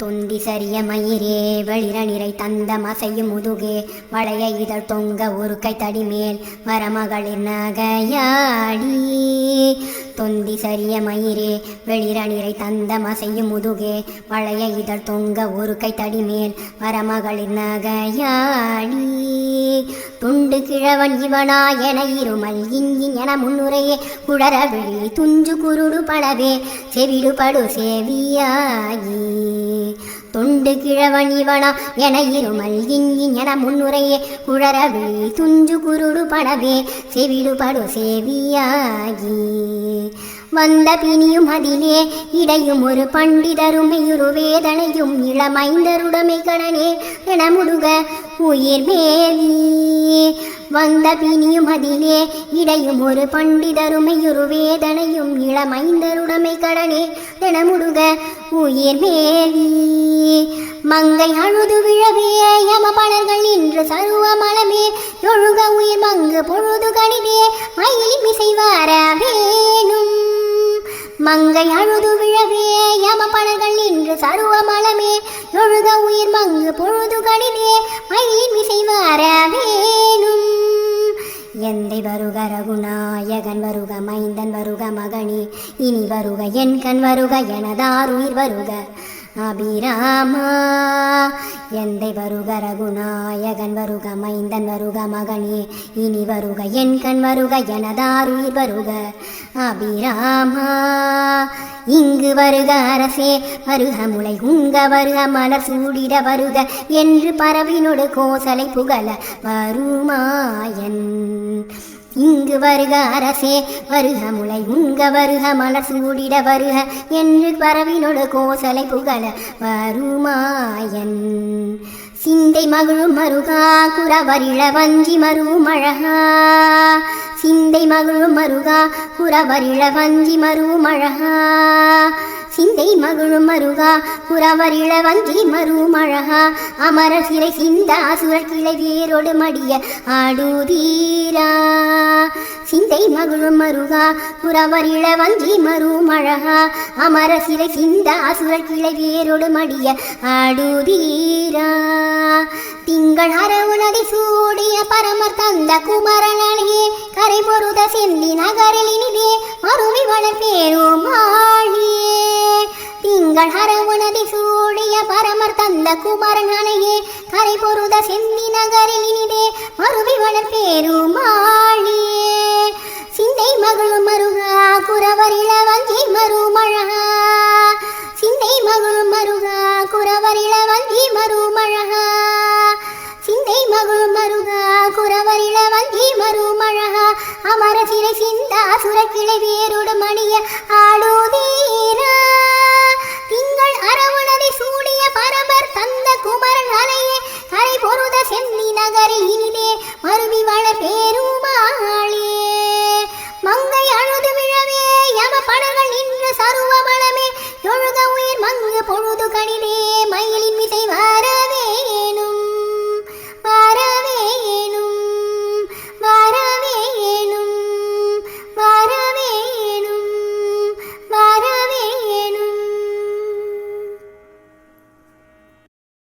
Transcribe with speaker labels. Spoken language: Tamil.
Speaker 1: தொந்தி சரிய மயிரே வெளிர நிறை தந்த மசையும் முதுகே வளைய இதழ் தொங்க ஒரு கை தடிமேல் வரமகளிர் நகையாடி. தொந்தி சரிய மயிரே வெளிர நிறை தந்த மசையும் முதுகே வளைய இதழ் தொங்க ஒரு கை தடிமேல் வரமகளிர் நகையாடி. துண்டு கிழவன் இவனா என இருமல் இஞ்சின் என முன்னுரையே குடர விழி துஞ்சு குருடு படவே செவிடுபடு படு தொண்டு கிழவன் இவனா என இருமல் இஞ்சின் என முன்னுரையே குழற விழி துஞ்சு குருடு படவே செவிடுபடு படு வந்த பிணியும் அதிலே இடையும் ஒரு பண்டிதருமையுரு வேதனையும் இளமைந்தருடமை கடனே என முடுக உயிர் மேவி. வந்த பிணியும் அதிலே இடையும் ஒரு பண்டிதருமையுரு வேதனையும் இளமைந்தருடமை கடனே தினமுடுக உயிர் மேலி மங்கை அழுது விழவே யம பலர்கள் இன்று சருவ மலமே ஒழுக உயிர் மங்கு பொழுது கணிதே மயில் மிசை வர வேணும். மங்கை அழுது விழவே யம பலர்கள் இன்று சருவ மலமே ஒழுக உயிர் மங்கு பொழுது கணிதே தந்தை வருக ரகுநாயகன் வருக மைந்தன் வருக மகனே. இனி வருக என் கண் வருக எனதாருயிர் வருக. அபிராமா எந்தை வருக ரகுநாயகன் வருக மைந்தன் வருக மகனே இனி வருக என் கண் வருக எனதாருயிர் வருக. அபிராமா இங்கு வருக அரசே வருக முளை உங்க வருக மலர் சூடிட வருக என்று பறவினோடு கோசலை புகழ வருமாயன். இங்கு வருக அரசே வருக முளை உங்க வருக மலர் சூடிட வருக. என்று பரவினொடு கோசலை புகழ வருமாயன். சிந்தை மகளும் மருகா குறவரிழ வஞ்சி மருவும் அழகா. சிந்தை மகளும் மருகா குறவரிழ வஞ்சி மருவும் அழகா. சிந்தை மகளும் மருகா குறவரிழ வஞ்சி மருவும் அழகா. அமர சிறை சிந்தா அசுரர் வேரோடு மடிய ஆடுதீரா. சிந்தை மகிழும் மருகா குறவரிழ வஞ்சி மருவும் அழகா அமர சிறை சிந்த அசுர கிளை வேரோடு மடிய ஆடுதீரா. திங்கள் அரவுனதை சூடிய பரமர் தந்த குமரனே கரை பொருத செந்தி நகரில் இனிதே மருவி வளர்ப்பேரும் ஆழியே திங்கள் அரவுனதை சூடிய பரமர் தந்த குமரனே கரை பொருத செந்தி நகரில் இனிதே மருவி வளர்ப்பேரும் வந்தி வஞ்சி மருமழகா சிந்தை மகளும் மருகா குறவரிள வஞ்சி மருமழகா அமர சிறை சிந்தா சுரக்கிளை கிளை வேரோடு மணிய ஆ